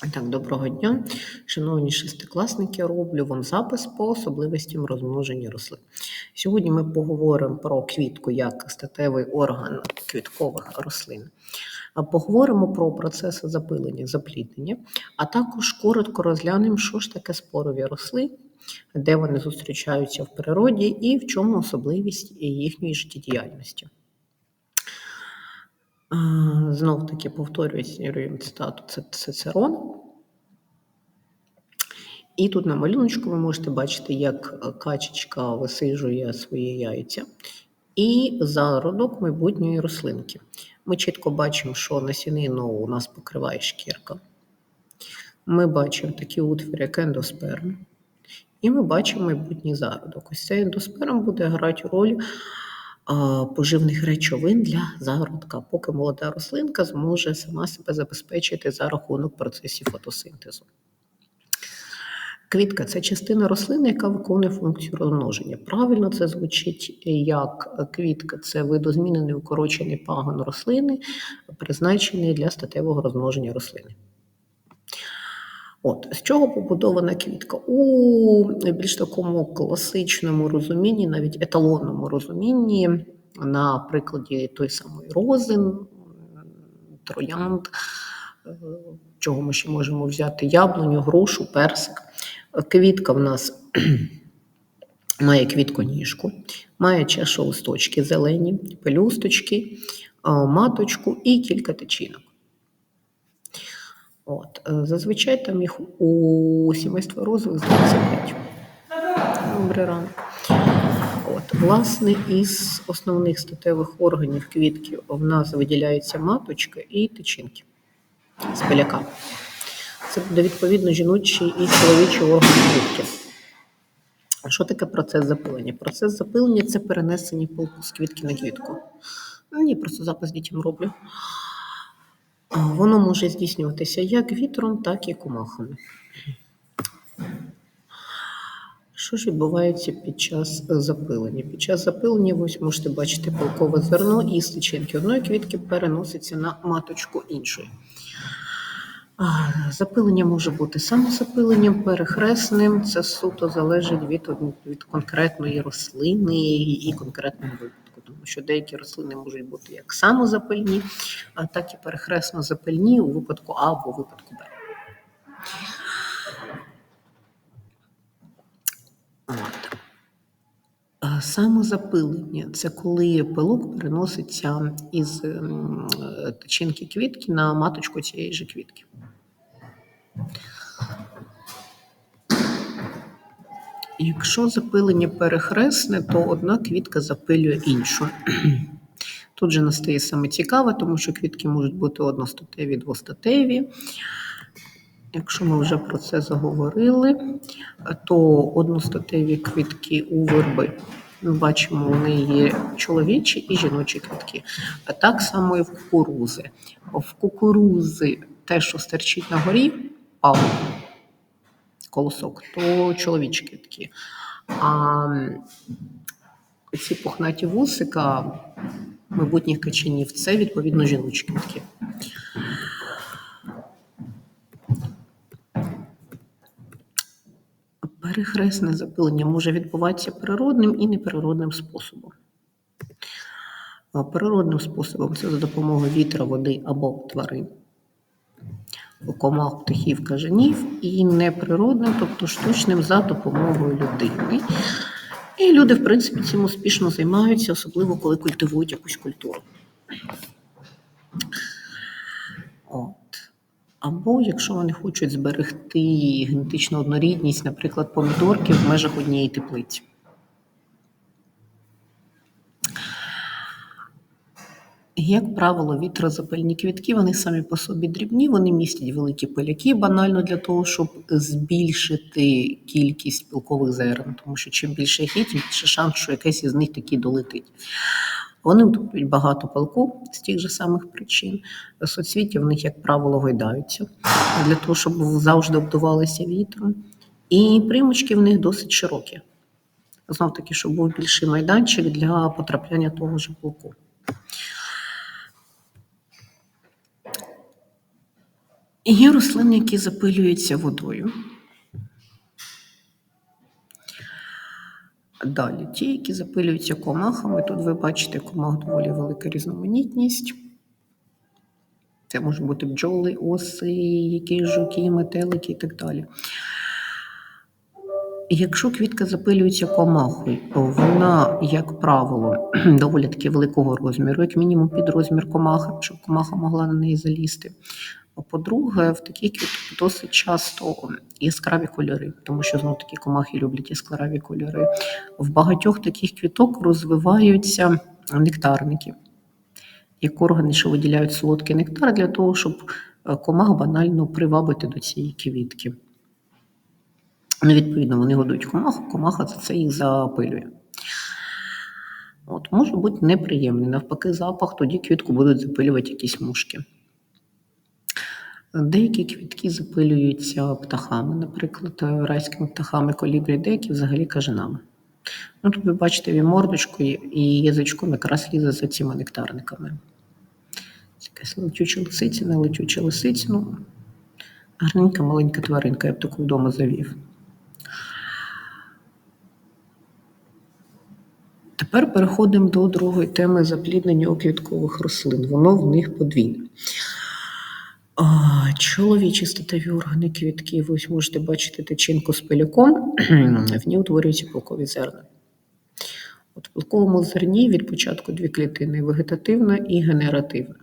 Так, доброго дня, шановні шестикласники, роблю вам запис по особливостям розмноження рослин. Сьогодні ми поговоримо про квітку як статевий орган квіткових рослин. Поговоримо про процеси запилення, запліднення, а також коротко розглянемо, що ж таке спорові рослини, де вони зустрічаються в природі і в чому особливість їхньої життєдіяльності. Знов таки повторюю цитату це Цицерон. І тут на малюночку ви можете бачити, як качечка висиджує свої яйця і зародок майбутньої рослинки. Ми чітко бачимо, що насінину у нас покриває шкірка. Ми бачимо такі утвори, як ендосперм. І ми бачимо майбутній зародок. Ось цей ендосперм буде грати роль поживних речовин для зародка, поки молода рослинка зможе сама себе забезпечити за рахунок процесів фотосинтезу. Квітка це частина рослини, яка виконує функцію розмноження. Правильно це звучить як квітка це видозмінений укорочений пагон рослини, призначений для статевого розмноження рослини. От, З чого побудована квітка? У більш такому класичному розумінні, навіть еталонному розумінні, на прикладі той самої рози, троянд, е, чого ми ще можемо взяти яблуню, грушу, персик. Квітка в нас має квітконіжку, має чашолисточки зелені, пелюсточки, маточку і кілька тичинок. От. Е, зазвичай там їх у сімейства розових здається 5. Добрий ранок. От, Власне, із основних статевих органів квітки в нас виділяється маточка і тичинки з пиляка. Це буде відповідно жіночий і чоловічий орган квітки. Що таке процес запилення? Процес запилення це перенесення пилку з квітки на квітку. Ну, ні, просто запис дітям роблю. Воно може здійснюватися як вітром, так і комахами. Що ж відбувається під час запилення? Під час запилення, ось можете бачити пилкове зерно і з тичинки одної квітки переноситься на маточку іншої. Запилення може бути самозапиленням, перехресним. Це суто залежить від від конкретної рослини і конкретного випадку, тому що деякі рослини можуть бути як самозапильні, так і перехресно запильні у випадку А або випадку Б. От. Самозапилення це коли пилок переноситься із тичинки квітки на маточку цієї ж квітки. Якщо запилення перехресне, то одна квітка запилює іншу. Тут же настає саме цікаве, тому що квітки можуть бути одностатеві, двостатеві. Якщо ми вже про це заговорили, то одностатеві квітки у верби. Ми бачимо, вони є чоловічі і жіночі квітки. А так само і в кукурузи. В кукурузи те, що стерчить на горі, павло колосок, то чоловічі квітки. А ці пухнаті вусика майбутніх качанів це відповідно жіночі квітки. Перехресне запилення може відбуватися природним і неприродним способом. Природним способом це за допомогою вітра, води або тварин комах, птахів, кажанів, і неприродним, тобто штучним за допомогою людини. І люди, в принципі, цим успішно займаються, особливо коли культивують якусь культуру. От. Або якщо вони хочуть зберегти генетичну однорідність, наприклад, помідорки в межах однієї теплиці. Як правило, вітрозапильні квітки, вони самі по собі дрібні, вони містять великі пиляки, банально для того, щоб збільшити кількість пілкових зерен, тому що чим більше їх є, тим більше шанс, що якесь із них таки долетить. Вони утворюють багато пилку з тих же самих причин. Соцвіття в них, як правило, гойдаються для того, щоб завжди обдувалися вітром. І примочки в них досить широкі. Знов таки, щоб був більший майданчик для потрапляння того ж пилку. Є рослини, які запилюються водою. Далі, ті, які запилюються комахами, тут ви бачите комах доволі велика різноманітність. Це можуть бути бджоли, оси, якісь жуки, метелики і так далі. Якщо квітка запилюється комахою, то вона, як правило, доволі таки великого розміру, як мінімум під розмір комахи, щоб комаха могла на неї залізти. А по-друге, в такій квітці досить часто яскраві кольори, тому що знов таки комахи люблять яскраві кольори. В багатьох таких квіток розвиваються нектарники, як органи, що виділяють солодкий нектар для того, щоб е, комах банально привабити до цієї квітки. Ну, відповідно, вони годують комаху, комаха це їх запилює. От, може бути неприємний. Навпаки, запах, тоді квітку будуть запилювати якісь мушки. Деякі квітки запилюються птахами, наприклад, райськими птахами колібрі, деякі взагалі кажанами. Ну, Тут ви бачите він мордочку і язичком якраз лізе за цими нектарниками. Це якась летюча лисиця, не летюча лисиця. Ну, гарненька маленька тваринка, я б таку вдома завів. Тепер переходимо до другої теми запліднення оквіткових рослин. Воно в них подвійне. Чоловічі статеві органи квітків, ось можете бачити течінку з пиляком, в ній утворюються пилкові зерна. От в пилковому зерні від початку дві клітини вегетативна і генеративна.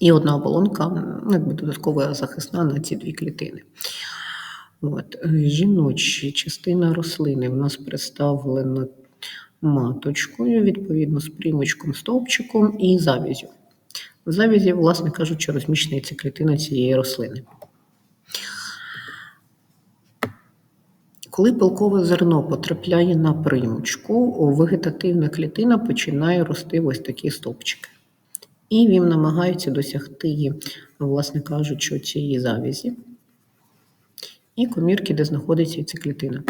І одна оболонка ну, якби додаткова захисна на ці дві клітини. От. Жіноча частина рослини в нас представлена маточкою, відповідно, з примочком, стовпчиком і завязю. В завязі, власне кажучи, розміщується клітина цієї рослини. Коли пилкове зерно потрапляє на примочку, вегетативна клітина починає рости в ось такі стовпчики. І він намагається досягти, власне кажучи, цієї завязі і комірки, де знаходиться ця клітина.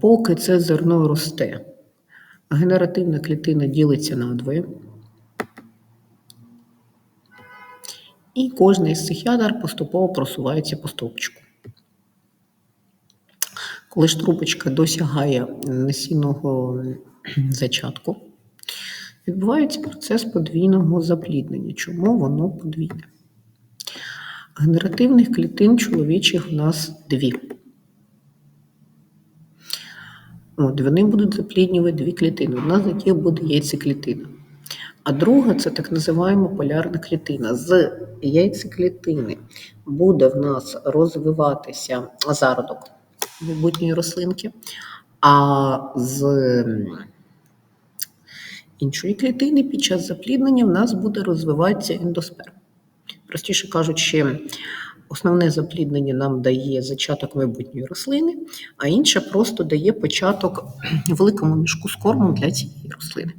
Поки це зерно росте, генеративна клітина ділиться на І кожний з цих ядер поступово просувається по стовпчику. Коли ж трубочка досягає насінного зачатку, відбувається процес подвійного запліднення. Чому воно подвійне? Генеративних клітин чоловічих в нас дві. От, Вони будуть запліднювати дві клітини. Одна з яких буде яйцеклітина. А друга це так називаємо полярна клітина. З яйцеклітини буде в нас розвиватися зародок майбутньої рослинки, а з іншої клітини під час запліднення в нас буде розвиватися ендосперм. Простіше кажучи, основне запліднення нам дає зачаток майбутньої рослини, а інше просто дає початок великому мішку з кормом для цієї рослини.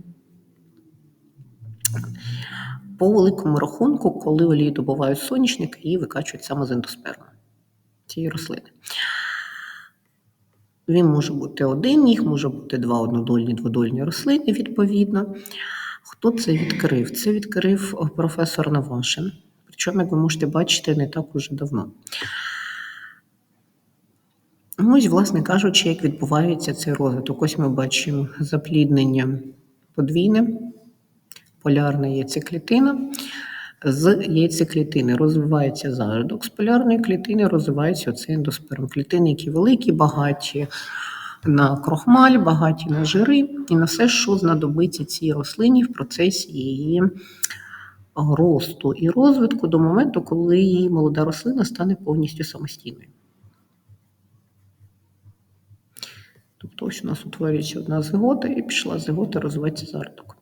По великому рахунку, коли олії добувають соняшник, її викачують саме з ендосперму цієї рослини. Він може бути один, їх може бути два однодольні, дводольні рослини, відповідно. Хто це відкрив? Це відкрив професор Навашин. Причому, як ви можете бачити, не так уже давно. Ну, Ось, власне кажучи, як відбувається цей розвиток. Ось ми бачимо запліднення подвійне, полярна яйцеклітина. З яйцеклітини розвивається зародок, з полярної клітини розвивається оцей ендосперм. Клітини, які великі, багаті на крохмаль, багаті на жири і на все, що знадобиться цій рослині в процесі її росту і розвитку до моменту, коли її молода рослина стане повністю самостійною. Тобто ось у нас утворюється одна зигота і пішла зигота, розвивається зародок.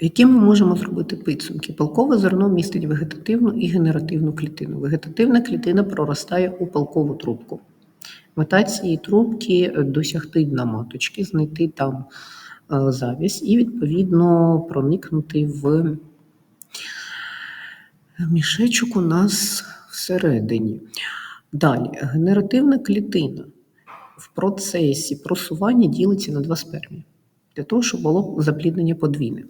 Які ми можемо зробити підсумки? Палкове зерно містить вегетативну і генеративну клітину. Вегетативна клітина проростає у палкову трубку. Мета цієї трубки досягти дна маточки, знайти там е, завість і, відповідно, проникнути в мішечок у нас всередині. Далі, генеративна клітина в процесі просування ділиться на два спермі, для того, щоб було запліднення подвійне.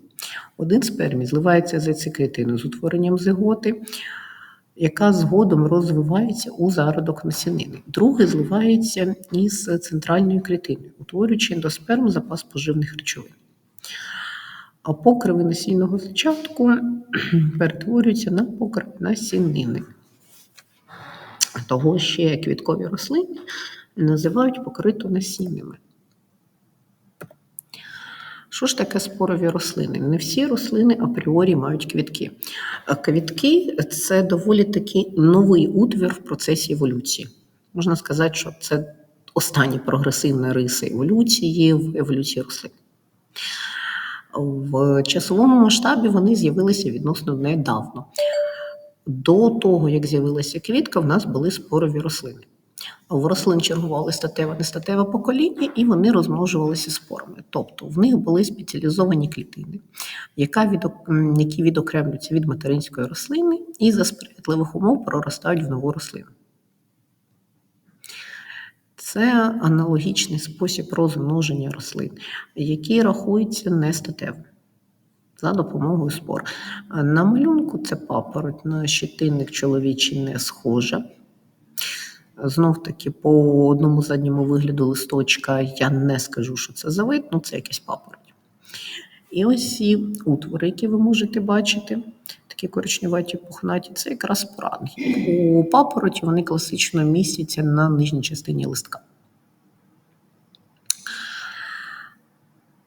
Один спермій зливається з яйцеклітиною з утворенням зиготи, яка згодом розвивається у зародок насінини. Другий зливається із центральною клітиною, утворюючи ендосперм запас поживних речовин. А покриви насінного зачатку перетворюються на покрив насінини. Того ще квіткові рослини називають покритонасінними. Що ж таке спорові рослини? Не всі рослини апріорі мають квітки. Квітки це доволі такий новий утвір в процесі еволюції. Можна сказати, що це останні прогресивні риси еволюції в еволюції рослин. В часовому масштабі вони з'явилися відносно недавно. До того, як з'явилася квітка, в нас були спорові рослини. В рослин чергували статеве нестатеве покоління, і вони розмножувалися спорами. Тобто в них були спеціалізовані клітини, які відокремлюються від материнської рослини і за сприятливих умов проростають в нову рослину. Це аналогічний спосіб розмноження рослин, який рахується нестатевим за допомогою спор. На малюнку це папороть, на щитинник чоловічий не схожа. Знов таки, по одному задньому вигляду листочка я не скажу, що це завид, ну це якийсь папороть. І ось ці утвори, які ви можете бачити, такі коричневаті пухнаті, це якраз споранги. У папороті вони класично містяться на нижній частині листка.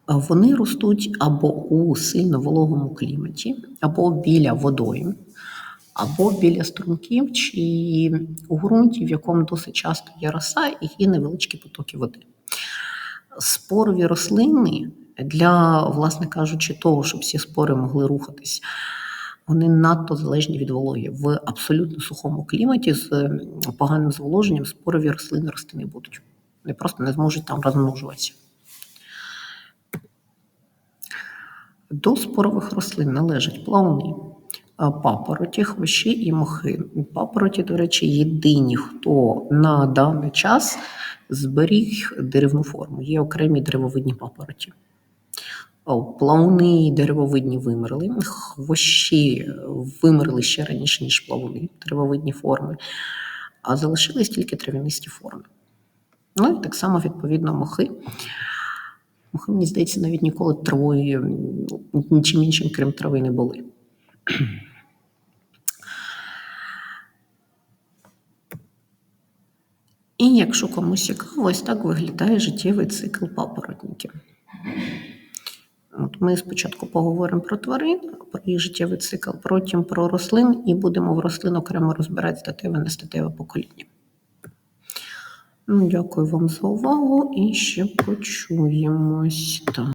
Вони ростуть або у сильно вологому кліматі, або біля водою, або біля струмків, чи у ґрунті, в якому досить часто є роса і є невеличкі потоки води. Спорові рослини для, власне кажучи, того, щоб всі спори могли рухатись, вони надто залежні від вологи. В абсолютно сухому кліматі з поганим зволоженням спорові рослини рости не будуть. Вони просто не зможуть там розмножуватися. До спорових рослин належать плавни, папороті, хвощі і мохи. Папороті, до речі, єдині, хто на даний час зберіг деревну форму. Є окремі деревовидні папороті. Плавни деревовидні вимерли, хвощі вимерли ще раніше, ніж плавни, деревовидні форми, а залишились тільки трав'янисті форми. Ну і так само, відповідно, мохи. Мохи, мені здається, навіть ніколи травою нічим іншим, крім трави, не були. І якщо комусь цікаво, ось так виглядає життєвий цикл папоротників. От Ми спочатку поговоримо про тварин, про їх життєвий цикл, потім про рослин, і будемо в рослин окремо розбирати статеве нестатеве покоління. Ну, Дякую вам за увагу і ще почуємось.